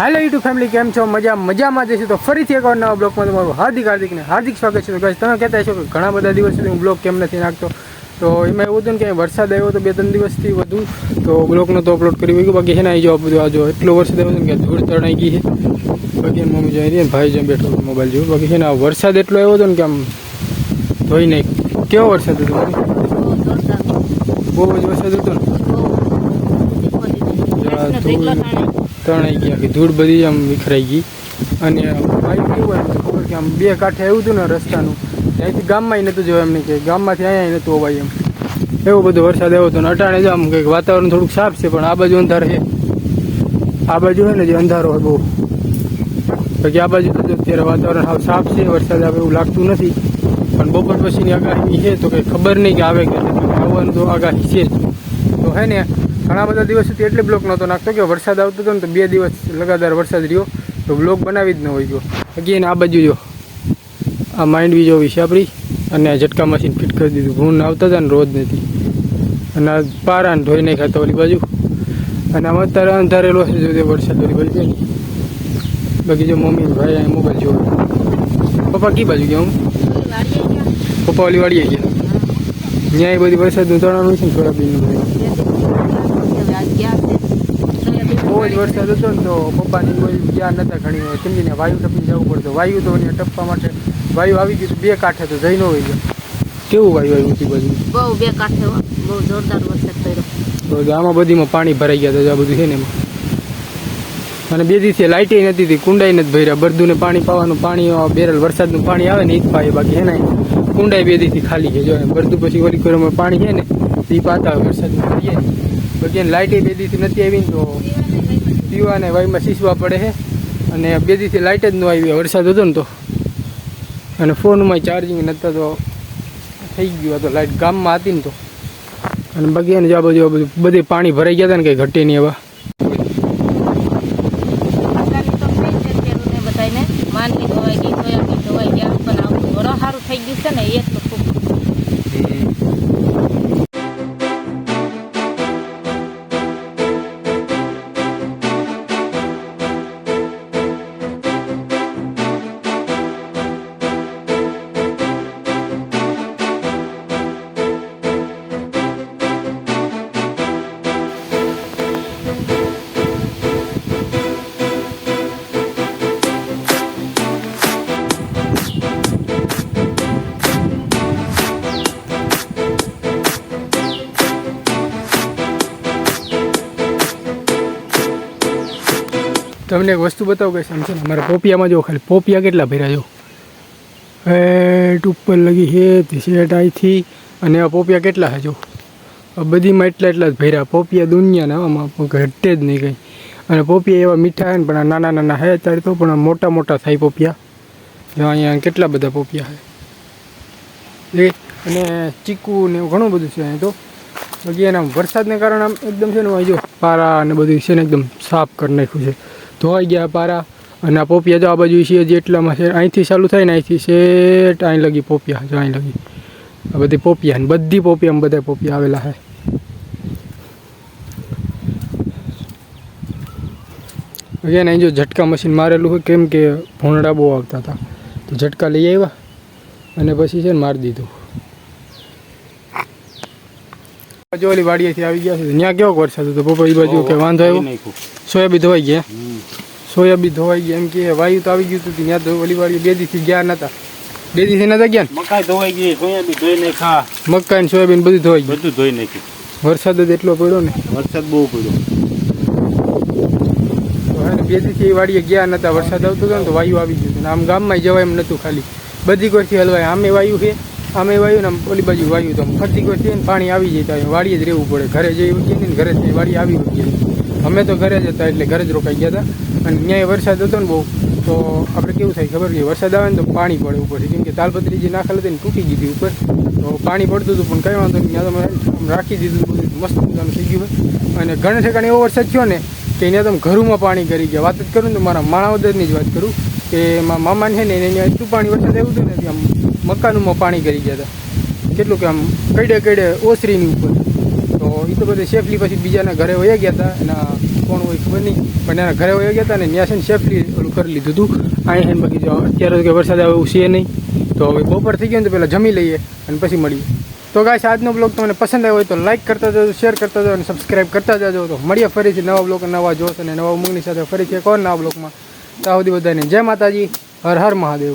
હાલો YouTube family કેમ છો? મજા મજામાં જઈશું તો ફરીથી એકવાર નવા બ્લોગમાં તમારું હાર્દિક હાર્દિક ને હાર્દિક સ્વાગત છે. તો guys, તમે કહેતા છો કે ઘણા બધા દિવસ સુધી હું બ્લોગ કેમ નથી નાખતો? તો એમાં એવું હતું ને કે વરસાદ આવ્યો હતો બે ત્રણ દિવસથી વધુ. તો બ્લોગનો તો અપલોડ કરી ગયું બાકી છે ને જો બધું આ જો એટલો વરસાદ આવ્યો હતો કે ધૂળ તણાઈ ગઈ છે. બાકી મમ્મી જઈ રહી ને ભાઈ જેમ બેઠો મોબાઈલ જોયું બાકી છે ને આ વરસાદ એટલો આવ્યો હતો ને કે આમ ધોઈ નહીં કેવો વરસાદ હતો બહુ જ વરસાદ હતો ને. તણાઈ ગયા કે ધૂળ બધી આમ વિખરાઈ ગઈ. અને ભાઈ કેવું હોય ખબર કે આમ બે કાંઠે આવ્યું હતું ને રસ્તાનું, ત્યાંથી ગામમાં નહોતું જવાય એમ નહીં કે ગામમાંથી અહીંયા નહોતું અવાય એમ. એવો બધો વરસાદ આવ્યો હતો ને અટાણે આમ કંઈક વાતાવરણ થોડુંક સાફ છે, પણ આ બાજુ અંધાર છે. આ બાજુ હોય ને જે અંધારો હોય બહુ. બાકી આ બાજુ તો અત્યારે વાતાવરણ સાવ સાફ છે, વરસાદ આવે એવું લાગતું નથી. પણ બપોર પછીની આગાહી છે તો કંઈ ખબર નહીં કે આવે કે આવવાનું તો આગાહી છે તો હે ને ઘણા બધા દિવસથી એટલે બ્લોક નહોતો નાખતો. કે વરસાદ આવતો હતો ને તો બે દિવસ લગાતાર વરસાદ રહ્યો. તો બ્લોક બનાવી જ ન હોય ગયો. એને આ બાજુ જો. આ માઇન્ડ બી જોવી છે આપણી અને આ ઝટકા મશીન ફિટ કરી દીધું. ભૂન આવતા હતા ને રોજ નથી. અને આ પારાને ધોઈ નહીં ખાતા ઓલી બાજુ. અને આમ અત્યારે અંધારેલો છે જો વરસાદ ઓલી બાજુ છે બાકી જો મમ્મી ભાઈ મોબાઈલ જોવે. પપ્પા કી બાજુ ગયા હું પપ્પા ઓલી વાળીએ ગયા. ત્યાં એ બધી વરસાદનું ઉતારવાનું છે ને થોડા બિલનું બહુ જ વરસાદ હતો ને તો પપ્પાની કોઈ ગયા નતા ઘણી સમજીને વાયુ ટપીને જવું પડતું વાયુ તો એને ટપવા માટે વાયુ આવી ગયું બે કાંઠે તો જઈ ન હોય ગયો કેવું વાયુ આવ્યું હતી બાજુ બહુ બે કાંઠે. બહુ જોરદાર વરસાદ પડ્યો. તો આમાં બધીમાં પાણી ભરાઈ ગયા હતા આ બધું છે ને એમાં. અને બે દિવસે લાઇટે નથી હતી કુંડાઈ નથી ભર્યા. બરદુને પાણી પાવાનું પાણી બેરલ વરસાદનું પાણી આવે ને એ જ પાય બાકી હે ને કુંડાઈ બે દિવસથી ખાલી છે જો બરદુ પછી વળી કોરમાં પાણી છે ને એ પાતા વરસાદનું ને બાકી લાઇટે બે દિવસથી નથી આવી ને તો પીવાને વાયમાં સીસવા પડે છે. અને બે દીથી લાઇટ જ ન આવી વરસાદ હતો ને તો. અને ફોનમાં ચાર્જિંગ નહોતા તો થઈ ગયું હતું લાઇટ ગામમાં હતી ને તો. અને બગીયાને જવા બાજુ બધું, બધે પાણી ભરાઈ ગયા હતા ને કંઈ ઘટે નહીં છે ખેડૂતને ધોવાઈ ગઈ સોયાબીન ધોવાઈ સારું થઈ ગયું છે ને, એ તો ખૂબ તમને એક વસ્તુ બતાવું કે સમજો ને, અમારા પોપિયામાં જો ખાલી પોપિયા કેટલા ભર્યા જો હેટ ઉપર લગી છે શેઠ અહીંથી અને આ પોપિયા કેટલા છે જો બધીમાં એટલા એટલા જ ભર્યા, પોપિયા દુનિયાના, આમાં ઘટે જ નહીં કંઈ. અને પોપિયા એવા મીઠા છે ને, પણ નાના નાના હે અત્યારે તો, પણ મોટા મોટા થાય પોપિયા. જો અહીંયા કેટલા બધા પોપિયા છે. અને ચીકુ ને એવું ઘણું બધું છે અહીં તો. બાકી એના વરસાદને કારણે આમ એકદમ છે ને જો પારા અને બધું છે ને, એકદમ સાફ કરી નાખ્યું છે. ધોવાઈ ગયા પારા અને આ પોપિયા જો આ બાજુ છે જેટલામાં છે અહીંથી ચાલુ થાય ને અહીંથી શેઠ અહીં લગી પોપિયા જો અહીં લગી. આ બધી પોપિયા ને બધી પોપિયામાં બધા પોપિયા આવેલા છે અગેન અહીં જો ઝટકા મશીન મારેલું હોય કેમ કે ભોંડા બહુ આવતા હતા. તો ઝટકા લઈ આવ્યા અને પછી છે ને મારી દીધું. જો ઓલી વાડીએથી આવી ગયા છે. ત્યાં કેવો વરસાદ હતો? પપ્પા એ બાજુ કે વાંધો આવ્યો? સોયાબીન ધોવાઈ ગયા. સોયાબીન ધોવાઈ ગયા. એમ કે વાયુ તો આવી ગયું હતું ત્યાં તો ઓલી વાળી બે દીથી ગયા નતા. બે દીથી નતા ગયા મકાઈ ધોવાઈ ગઈ સોયાબી ધોઈ નાખા મકાઈ ને સોયાબીન બધું ધોવાઈ ગયું. બધું ધોઈ નાખ્યું. વરસાદ જ એટલો પડ્યો ને. વરસાદ બહુ પડ્યો. બે દીથી વાડીએ ગયા નતા. વરસાદ આવતો હતો ને તો વાયુ આવી ગયું હતું. આમ ગામમાં જવાય એમ નતું ખાલી. બધી કોઈથી હલવાય. આમે વાયુ છે આમે વાયુ ને ઓલી બાજુ વાયુ તો ફરતી કોઈથી ને પાણી આવી જાય તો વાડીએ જ રહેવું પડે. ઘરે જઈ ને ઘરે જઈ વાડી આવી ગયા અમે તો ઘરે જ હતા એટલે ઘરે જ રોકાઈ ગયા હતા. અને ત્યાં વરસાદ હતો ને બહુ, તો આપણે કેવું થાય ખબર કે વરસાદ આવે ને તો પાણી પડે ઉપર કેમ કે તાલપત્રી જે નાખેલ હતી ને તૂટી ગઈ હતી ઉપર. તો પાણી પડતું હતું પણ કંઈ વાંધો નહીં, ત્યાં તમે રાખી દીધું બધું, મસ્ત મજાનું થઈ ગયું અને ઘણા ઠેકાણે એવો વરસાદ થયો ને કે અહીંયા તમે ઘરમાં પાણી કરી ગયા. વાત જ કરું તો મારા માણાવદરની જ વાત કરું કે મારા મામાને છે ને એને એટલું પાણી વરસાદ આવ્યું હતું ને કે આમ મકાનોમાં પાણી કરી ગયા હતા. કેટલું કે આમ કઈડે કઈડે ઓસરીની ઉપર. તો એ તો બધે સેફલી પછી બીજાના ઘરે વયા ગયા હતા એના કોણ હોય ખબર નહીં, પણ એના ઘરે વહી ગયા હતા ને ત્યાં છે સેફલી ઓલું કરી લીધું હતું અહીંયા છે ને બાકી જો અત્યારે કે વરસાદ આવે એવું છે નહીં, તો હવે બપોર થઈ ગયો ને તો પહેલાં જમી લઈએ અને પછી મળીએ. તો ગાઈસ, આજનો બ્લોગ તમને પસંદ આવ્યો હોય તો લાઈક કરતા જજો શેર કરતા જાજો અને સબસ્ક્રાઈબ કરતા જજો. તો મળીએ ફરીથી નવા બ્લોગ નવા જોશ અને નવા ઉમંગની સાથે ફરીથી એક નવા બ્લોગમાં ત્યાં સુધી બધાને જય માતાજી, હર હર મહાદેવ.